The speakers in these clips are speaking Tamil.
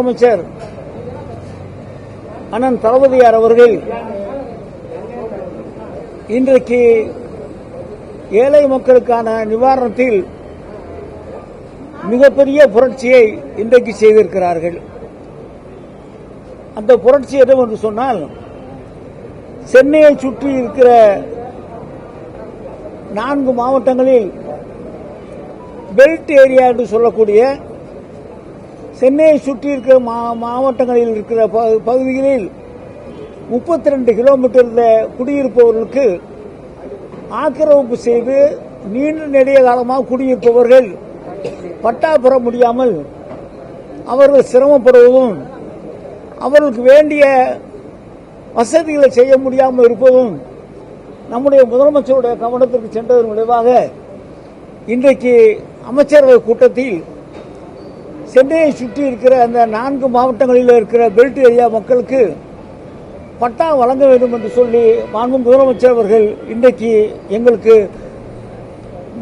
அமைச்சர் அண்ணன் தளபதியார் அவர்கள் இன்றைக்கு ஏழை மக்களுக்கான நிவாரணத்தில் மிகப்பெரிய புரட்சியை இன்றைக்கு செய்திருக்கிறார்கள். அந்த புரட்சி எதுவும் என்று சொன்னால் சென்னையை சுற்றி இருக்கிற நான்கு மாவட்டங்களில் பெல்ட் ஏரியா என்று சொல்லக்கூடிய சென்னையை சுற்றி இருக்கிற மா- மாவட்டங்களில் இருக்கிற ப- பகுதிகளில் முப்பத்தி ரெண்டு கிலோமீட்டர் குடியிருப்பவர்களுக்கு ஆக்கிரமிப்பு செய்து நீண்ட நெடிய காலமாக குடியிருப்பவர்கள் பட்டா பெற முடியாமல் அவர்கள் சிரமப்படுவதும் அவர்களுக்கு வேண்டிய வசதிகளை செய்ய முடியாமல் இருப்பதும் நம்முடைய முதலமைச்சருடைய கவனத்திற்கு சென்றதன் விளைவாக இன்றைக்கு அமைச்சரவை கூட்டத்தில் சென்னையை சுற்றி இருக்கிற அந்த நான்கு மாவட்டங்களில் இருக்கிற பெல்ட் ஏரியா மக்களுக்கு பட்டா வழங்க வேண்டும் என்று சொல்லி மாண்பு முதலமைச்சர் அவர்கள் இன்றைக்கு எங்களுக்கு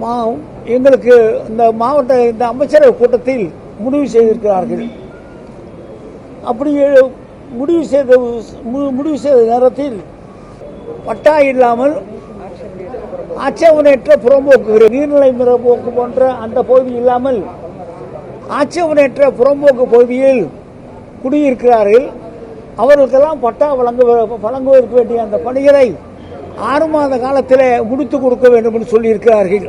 மா- எங்களுக்கு இந்த மாவட்ட இந்த அமைச்சரவை கூட்டத்தில் முடிவு செய்திருக்கிறார்கள். அப்படி முடிவு செய்த மு- முடிவு செய்த நேரத்தில் பட்டா இல்லாமல் ஆட்சேபனையற்ற புறம்போக்கு நீர்நிலை புறம்போக்கு போன்ற அந்த பகுதி இல்லாமல் ஆட்சேபனையற்ற புறம்போக்கு பகுதியில் குடியிருக்கிறார்கள். அவர்களுக்கெல்லாம் பட்டா வழங்க வழங்குவதற்கு வேண்டிய அந்த பணிகளை ஆறு மாத காலத்தில் முடித்து கொடுக்க வேண்டும் என்று சொல்லியிருக்கிறார்கள்.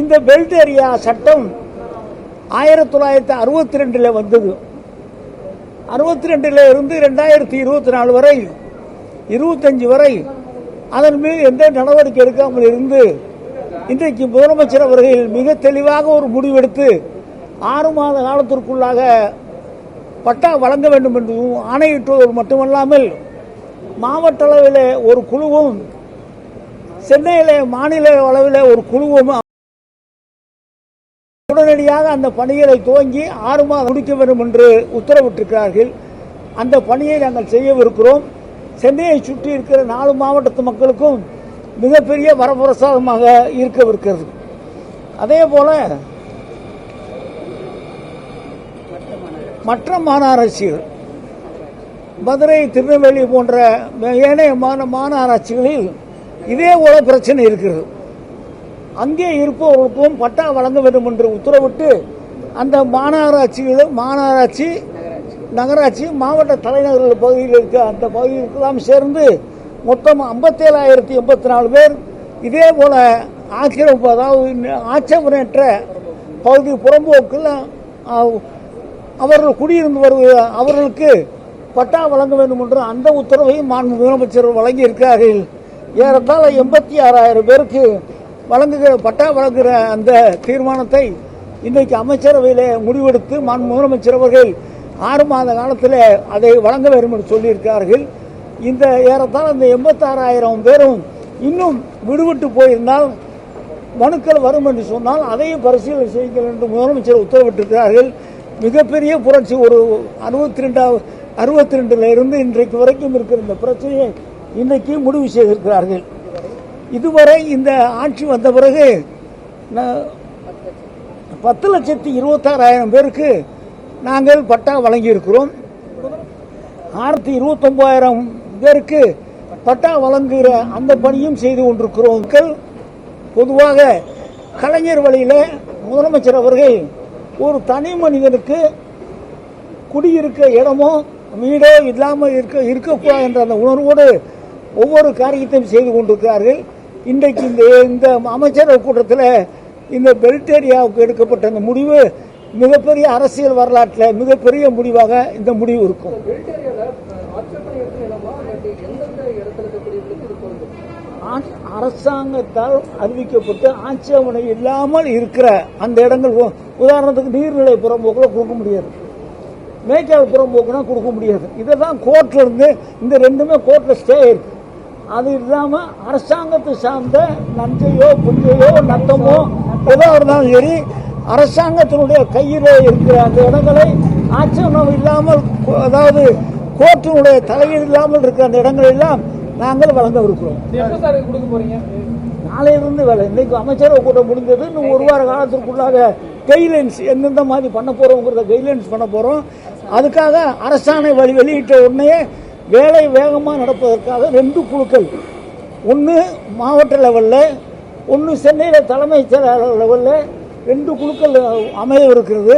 இந்த பெல்ட் ஏரியா சட்டம் ஆயிரத்தி தொள்ளாயிரத்தி அறுபத்தி ரெண்டில் வந்தது. அறுபத்தி ரெண்டில் இருந்து ரெண்டாயிரத்தி இருபத்தி நாலு வரை இருபத்தஞ்சு வரை அதன் மீது எந்த நடவடிக்கை எடுக்காமல் இருந்து இன்றைக்கு முதலமைச்சர் அவர்கள் மிக தெளிவாக ஒரு முடிவெடுத்து ஆறு மாத காலத்திற்குள்ளாக பட்டா வழங்க வேண்டும் என்றும் ஆணையிட்டுவது மட்டுமல்லாமல் மாவட்ட அளவில் ஒரு குழுவும் சென்னையில் மாநில அளவில் ஒரு குழுவும் உடனடியாக அந்த பணிகளை துவங்கி ஆறு மாதம் முடிக்க வேண்டும் என்று உத்தரவிட்டிருக்கிறார்கள். அந்த பணியை நாங்கள் செய்யவிருக்கிறோம். சென்னையை சுற்றி இருக்கிற நாலு மாவட்டத்து மக்களுக்கும் மிகப்பெரிய வரப்பிரசாதமாக இருக்கவிருக்கிறது. அதே போல மற்ற மாநகராட்சிகள் மதுரை திருநெல்வேலி போன்ற ஏனைய மான மாநகராட்சிகளில் இதே போல பிரச்சனை இருக்கிறது. அங்கே இருப்பவர்களுக்கும் பட்டா வழங்க வேண்டும் என்று உத்தரவிட்டு அந்த மாநகராட்சிகளும் மாநகராட்சி நகராட்சி மாவட்ட தலைநகர்கள் பகுதியில் இருக்க அந்த பகுதிகளுக்கெல்லாம் சேர்ந்து மொத்தம் ஐம்பத்தேழாயிரத்தி எண்பத்தி நாலு பேர் இதே போல ஆக்கிரமிப்பு அதாவது ஆட்சேபனையற்ற பகுதி புறம்போக்கில் அவர்கள் குடியிருந்து வருவது அவர்களுக்கு பட்டா வழங்க வேண்டும் என்று அந்த உத்தரவையும் மாண்பு முதலமைச்சர் வழங்கி இருக்கிறார்கள் ஏறத்தாழ எண்பத்தி ஆறாயிரம் பேருக்கு வழங்குகிற பட்டா வழங்குகிற அந்த தீர்மானத்தை இன்றைக்கு அமைச்சரவையில் முடிவெடுத்து மாண்பு முதலமைச்சர் அவர்கள் ஆறு மாத காலத்தில் அதை வழங்க வேண்டும் என்று சொல்லியிருக்கிறார்கள். இந்த ஏறத்தாழ இந்த எண்பத்தாறாயிரம் பேரும் இன்னும் விடுவிட்டு போயிருந்தால் மனுக்கள் வரும் என்று சொன்னால் அதையும் பரிசீலனை செய்ய வேண்டும் முதலமைச்சர் உத்தரவிட்டிருக்கிறார்கள். மிகப்பெரிய புரட்சி ஒரு அறுபத்தி ரெண்டாவது அறுபத்தி ரெண்டுல இருந்து இன்றைக்கு வரைக்கும் இருக்கிற இந்த பிரச்சனையை இன்றைக்கு முடிவு செய்திருக்கிறார்கள். இதுவரை இந்த ஆட்சி வந்த பிறகு பத்து லட்சத்தி இருபத்தாறாயிரம் பேருக்கு நாங்கள் பட்டா வழங்கியிருக்கிறோம். ஆயிரத்தி இருபத்தொன்பதாயிரம் பேருக்கு பட்டா வழங்குகிற அந்த பணியும் செய்து கொண்டிருக்கிறோம். பொதுவாக கலைஞர் வழியில் முதலமைச்சர் அவர்கள் ஒரு தனி மனிதனுக்கு குடியிருக்க இடமோ வீடோ இல்லாமல் இருக்க இருக்கக்கூடாது என்ற அந்த உணர்வோடு ஒவ்வொரு காரியத்தையும் செய்து கொண்டிருக்கிறார்கள். இன்றைக்கு இந்த இந்த அமைச்சரவை கூட்டத்தில் இந்த பெல்ட் ஏரியாவுக்கு எடுக்கப்பட்ட அந்த முடிவு மிகப்பெரிய அரசியல் வரலாற்றில் மிகப்பெரிய முடிவாக இந்த முடிவு இருக்கும். அரசாங்கத்தால் அறிவிக்கப்பட்டு ஆட்சேபனை இல்லாமல் இருக்கிற அந்த இடங்கள் உ- உதாரணத்துக்கு நீர்நிலை புறம்போக்கில் கொடுக்க முடியாது. மேய்ச்சல் புறம்போக்குனா கொடுக்க முடியாது. இதெல்லாம் கோர்ட்டில் இருந்து இந்த ரெண்டுமே கோர்ட்டில் ஸ்டே இருக்கு அது இல்லாமல் அரசாங்கத்தை சார்ந்த நஞ்சையோ புஞ்சையோ நத்தமோ ஏதோ இருந்தாலும் சரி அரசாங்கத்தினுடைய கையில் இருக்கிற அந்த இடங்களை ஆட்சேபனம் இல்லாமல் அதாவது கோர்ட்டினுடைய தலையீடு இல்லாமல் இருக்கிற அந்த இடங்கள் எல்லாம் நாங்கள் வழங்கவிருக்கிறோம் நாளையிலிருந்து வேலை. இன்னைக்கு அமைச்சரவை கூட்டம் முடிந்தது இன்னும் ஒரு வார காலத்திற்குள்ளாக கைட்லைன்ஸ் எந்தெந்த மாதிரி பண்ண போகிறோங்கிறத கைட்லைன்ஸ் பண்ண போகிறோம் அதுக்காக அரசாணை வழி வெளியிட்ட உடனே வேலை வேகமாக நடப்பதற்காக ரெண்டு குழுக்கள். ஒன்று மாவட்ட லெவலில் ஒன்று சென்னையில் தலைமைச் செயலாளர் லெவலில் ரெண்டு குழுக்கள் அமைய இருக்கிறது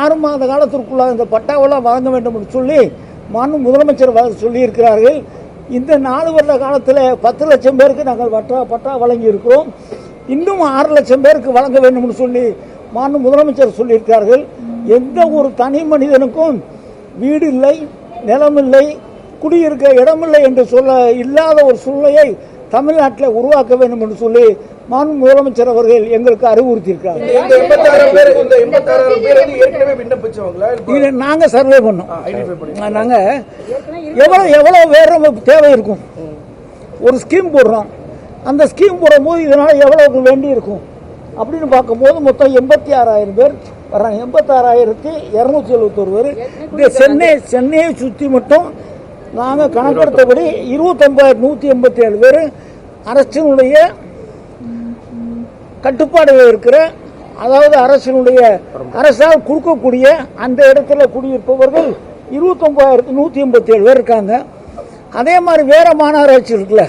ஆறு மாத காலத்திற்குள்ளாக இந்த பட்டாவெல்லாம் வழங்க வேண்டும் என்று சொல்லி மாண்பு முதலமைச்சர் சொல்லியிருக்கிறார்கள். இந்த நாலு வருட காலத்தில் பத்து லட்சம் பேருக்கு நாங்கள் பட்டா பட்டா வழங்கி இருக்கிறோம் இன்னும் ஆறு லட்சம் பேருக்கு வழங்க வேண்டும் என்று சொல்லி மாண்பு முதலமைச்சர் சொல்லியிருக்கிறார்கள். எந்த ஒரு தனி மனிதனுக்கும் வீடு இல்லை நிலம் இல்லை குடியிருக்க இடமில்லை என்று சொல்ல இல்லாத ஒரு சூழ்நிலையை தமிழ்நாட்டில் உருவாக்க வேண்டும் என்று சொல்லி மாண்பு முதலமைச்சர் அவர்கள் எங்களுக்கு இதை நாங்கள் சர்வே பண்ணோம். நாங்கள் எவ்வளோ எவ்வளோ வேற தேவை இருக்கும்? ஒரு ஸ்கீம் போடுறோம். அந்த ஸ்கீம் போடும்போது இதனால் எவ்வளோக்கு வேண்டி இருக்கும்? அப்படின்னு பார்க்கும்போது மொத்தம் எண்பத்தி ஆறாயிரம் பேர் வர்றாங்க. எண்பத்தாறாயிரத்தி இரநூத்தி எழுபத்தொரு பேர். இந்த சென்னை சென்னையை சுற்றி மட்டும் நாங்கள் கணக்கெடுத்தபடி இருபத்தொம்பதாயிரம் நூற்றி எண்பத்தி ஏழு பேர் அரசினுடைய கட்டுப்பாடுகள் இருக்கிற அதாவது அரசினுடைய அரசால் கொடுக்கக்கூடிய அந்த இடத்துல குடியிருப்பவர்கள் இருபத்தொன்பதாயிரத்தி நூற்றி எண்பத்தி ஏழு பேர் இருக்காங்க. அதே மாதிரி வேற மாநகராட்சி இருக்குல்ல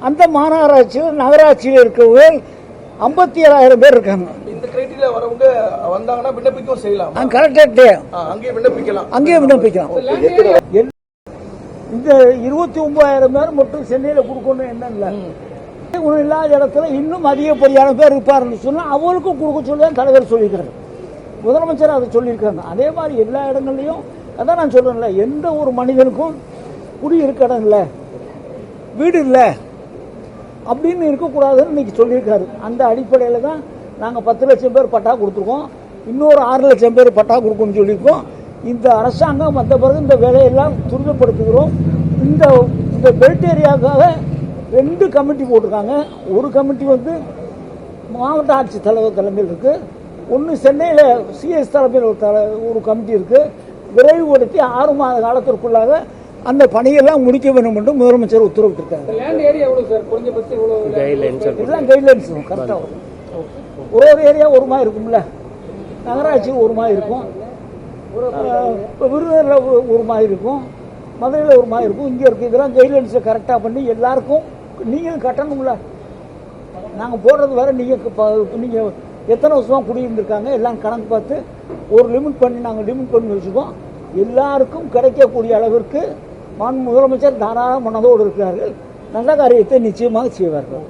அந்த மாநகராட்சியில் நகராட்சியில் இருக்கிறவர்கள் ஐம்பத்தி ஏழாயிரம் பேர் இருக்காங்க. இந்த கிரைட்டீரியா வரவங்க வந்தாங்கன்னா விண்ணப்பிக்கவும் செய்யலாம். அங்கே கலெக்டரேட்டே அங்கேயே விண்ணப்பிக்கலாம். அங்கேயே விண்ணப்பிக்கலாம். எல்- இந்த இருபத்தி ஒன்பதாயிரம் பேர் மட்டும் சென்னையில் கொடுக்கணும் என்ன இல்லை. இல்லாத இடத்துல இன்னும் அதிகப்படியான பேர் இருப்பாருன்னு சொன்னால் அவருக்கும் கொடுக்க சொல்லி தான் தலைவர் சொல்லியிருக்காரு. முதலமைச்சர் அதை சொல்லியிருக்காங்க. அதே மாதிரி எல்லா இடங்கள்லையும் அதான் நான் சொல்றேன்ல எந்த ஒரு மனிதனுக்கும் குடியிருக்க இடம் இல்லை வீடு இல்லை அப்படின்னு இருக்கக்கூடாதுன்னு இன்னைக்கு சொல்லியிருக்காரு. அந்த அடிப்படையில் தான் நாங்கள் பத்து லட்சம் பேர் பட்டா கொடுத்துருக்கோம். இன்னொரு ஆறு லட்சம் பேர் பட்டா கொடுக்கணும்னு சொல்லியிருக்கோம். இந்த அரசாங்கம் வந்த பிறகு இந்த வேலையெல்லாம் துரிதப்படுத்துகிறோம். இந்த இந்த பெல்ட் ஏரியாவுக்காக ரெண்டு கமிட்டி போட்டிருக்காங்க. ஒரு கமிட்டி வந்து மாவட்ட ஆட்சித் தலைவர் தலைமையில் இருக்குது ஒன்று சென்னையில் சிஎஸ் தலைமையில் ஒரு தலை ஒரு கமிட்டி இருக்குது விரைவுபடுத்தி ஆறு மாத காலத்திற்குள்ளாக அந்த பணியெல்லாம் முடிக்க வேண்டும் என்று முதலமைச்சர் உத்தரவிட்டிருக்காங்க லேண்ட் ஏரியா எவ்வளவு சார் குறைஞ்சபட்சம் எவ்வளவு எல்லாம் கைட்லைன்ஸ் கரெக்டாக வரும். ஒரு ஒரு ஏரியா ஒரு மாதிரி இருக்கும்ல. நகராட்சி ஒரு மாதிரி இருக்கும். விருதுநகரில் ஒரு- மாதிரி இருக்கும். மதுரையில் ஒரு மாதிரி இருக்கும். இங்கே இருக்குது இதெல்லாம் கைட்லைன்ஸை கரெக்டாக பண்ணி எல்லாருக்கும் நீங்களும் கட்டணும்ல. நாங்கள் போடுறது வேற நீங்கள் நீங்கள் எத்தனை வருஷமாக குடியிருந்திருக்காங்க? எல்லாம் கணக்கு பார்த்து ஒரு லிமிட் பண்ணி நாங்கள் லிமிட் பண்ணி வச்சுக்கோம். எல்லாருக்கும் கிடைக்கக்கூடிய அளவிற்கு மாண்பு முதலமைச்சர் தாராள மனதோடு இருக்கிறார்கள். நல்ல காரியத்தை நிச்சயமாக செய்வார்கள்.